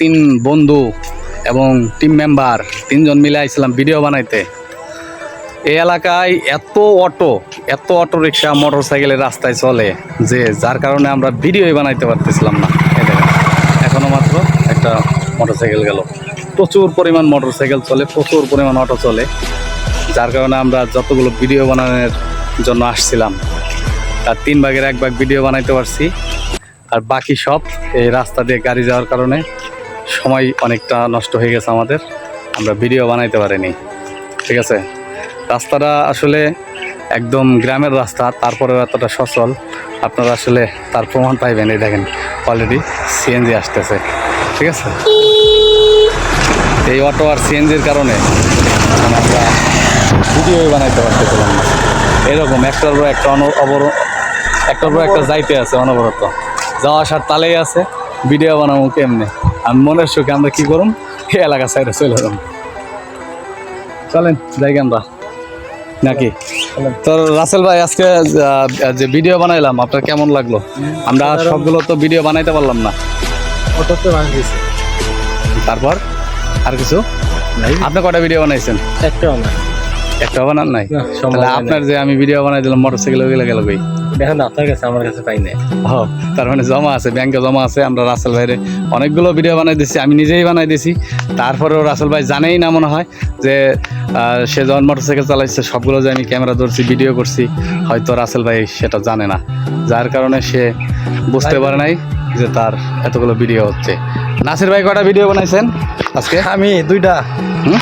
তিন বন্ধু এবং টিম মেম্বার তিনজন মিলে আইছিলাম ভিডিও বানাইতে। এই এলাকায় এত অটো এত অটো রিক্সা মোটর সাইকেলের রাস্তায় চলে যে যার কারণে আমরা ভিডিওই বানাইতে পারতেছিলাম না। এখনও মাত্র একটা মোটর সাইকেল গেল। প্রচুর পরিমাণ মোটর সাইকেল চলে, প্রচুর পরিমাণ অটো চলে, যার কারণে আমরা যতগুলো ভিডিও বানানোর জন্য আসছিলাম, তার তিন ভাগের এক ভাগ ভিডিও বানাইতে পারছি। আর বাকি সব এই রাস্তা দিয়ে গাড়ি যাওয়ার কারণে সময় অনেকটা নষ্ট হয়ে গেছে আমাদের। আমরা ভিডিও বানাইতে পারিনি। ঠিক আছে? রাস্তাটা আসলে একদম গ্রামের রাস্তা, তারপরেও এতটা সচল। আপনারা আসলে তার প্রমাণ পাইবেন, এই দেখেন অলরেডি সিএনজি আসতেছে। ঠিক আছে? এই অটো আর সিএনজির কারণে মানে আমরা ভিডিওই বানাইতে পারতেছিলাম না। এরকম একটার পর একটা অন অবর একটার পর একটা যাইতে আছে অনবরত। যাওয়া আসার তালেই আছে। ভিডিও বানাবো কেমনে? আমি মনের সুখে আমরা কি করুম? এই এলাকা সাইডে চলে যাব। চলেন যাই আমরা। নাকি? তো রাসেল ভাই আজকে যে ভিডিও বানাইলাম আপনার কেমন লাগল? আমরা সবগুলো তো ভিডিও বানাইতে পারলাম না। তারপর? আর কিছু? আপনি কটা ভিডিও বানাইছেন? একটাও না। একটা বানান নাই? তাহলে আপনার যে আমি ভিডিও বানাই দিলাম মোটর সাইকেল ওইগুলো গেল কই? দেখেন আপনার কাছে আমার কাছে পাই নাই। ও তার মানে জমা আছে ব্যাংকে জমা আছে আমরা রাসেল ভাইরে অনেকগুলো ভিডিও বানাই দিছি আমি নিজেই বানাই দিছি। তারপরেও রাসেল ভাই জানেই না মনে হয় যে সে যখন মোটরসাইকেল চালাইছে সবগুলো যে আমি ক্যামেরা ধরছি ভিডিও করছি হয়তো রাসেল ভাই সেটা জানে না। যার কারণে সে বুঝতে পারে নাই যে তার এতগুলো ভিডিও হচ্ছে। নাসির ভাই কটা ভিডিও বানাইছেন আজকে? আমি দুইটা। হুম?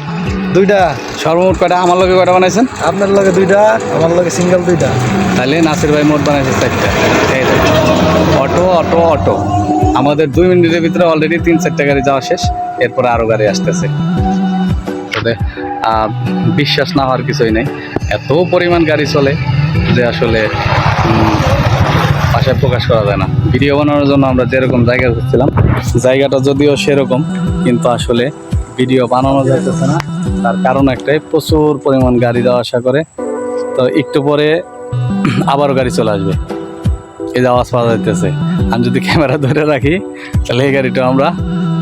দুইটা? সর্বমোট কয়টা? আমার লগে কটা বানাইছেন? আপনার লগে দুইটা আমার লগে সিঙ্গেল দুইটা। তাহলে নাসির ভাই মোট বানাইছে চারটা। Auto auto auto. আমাদের দুই মিনিটের ভিতরে অলরেডি তিন চারটা গাড়ি যাওয়া শেষ। এরপরে আরও গাড়ি আসতেছে। তবে বিশ্বাস না হওয়ার কিছুই নেই। এত পরিমাণ গাড়ি চলে যে আসলে ভাষায় প্রকাশ করা যায় না। ভিডিও বানানোর জন্য আমরা যেরকম জায়গা খুঁজছিলাম জায়গাটা যদিও সেরকম কিন্তু আসলে ভিডিও বানানো যাইতেছে না। তার কারণ একটাই, প্রচুর পরিমাণ গাড়ি যাওয়া আসা করে। তো একটু পরে আবারও গাড়ি চলে আসবে। এই যে আওয়াজ পাওয়া যাইতেছে। আমি যদি ক্যামেরা ধরে রাখি, তাহলে এই গাড়িটা আমরা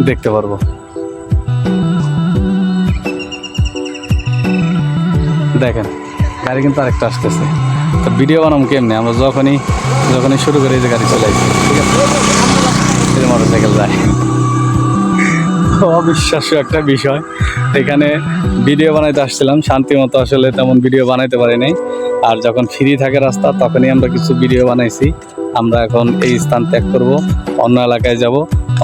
দেখতে পারব। দেখেন, গাড়ি কিন্তু আরেকটা আসতেছে। তো ভিডিও বানাবো কেমনি? আমরা যখনই যখনই শুরু করি যে গাড়ি চলে আসছে ঠিক আছে? এই যে মোটর সাইকেল যায়। অবিশ্বাস্য একটা বিষয়। এখানে ভিডিও বানাইতে আসছিলাম। শান্তি মতো আসলে তেমন ভিডিও বানাইতে পারি নাই আর যখন ফ্রি থাকে রাস্তা, তখনই আমরা কিছু ভিডিও বানাইছি। আমরা এখন এই স্থান ত্যাগ করব, অন্য এলাকায় যাব।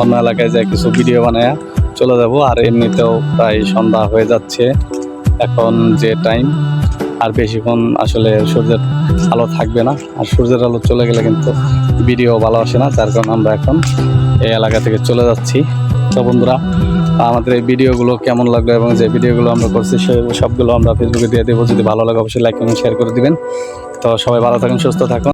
অন্য এলাকায় যাই কিছু ভিডিও বানায়া চলে যাব। আর এমনিতেও প্রায় সন্ধ্যা হয়ে যাচ্ছে এখন যে টাইম আর বেশিক্ষণ আসলে সূর্যের আলো থাকবে না। আর সূর্যের আলো চলে গেলে কিন্তু ভিডিও ভালো আসে না। যার কারণে আমরা এখন এই এলাকা থেকে চলে যাচ্ছি। তো বন্ধুরা আমাদের এই ভিডিওগুলো কেমন লাগল এবং যে ভিডিওগুলো আমরা করছি, সে সবগুলো আমরা ফেসবুকে দিয়ে দেবো। যদি ভালো লাগে, অবশ্যই লাইক এবং শেয়ার করে দিবেন। তো সবাই ভালো থাকুন, সুস্থ থাকুন।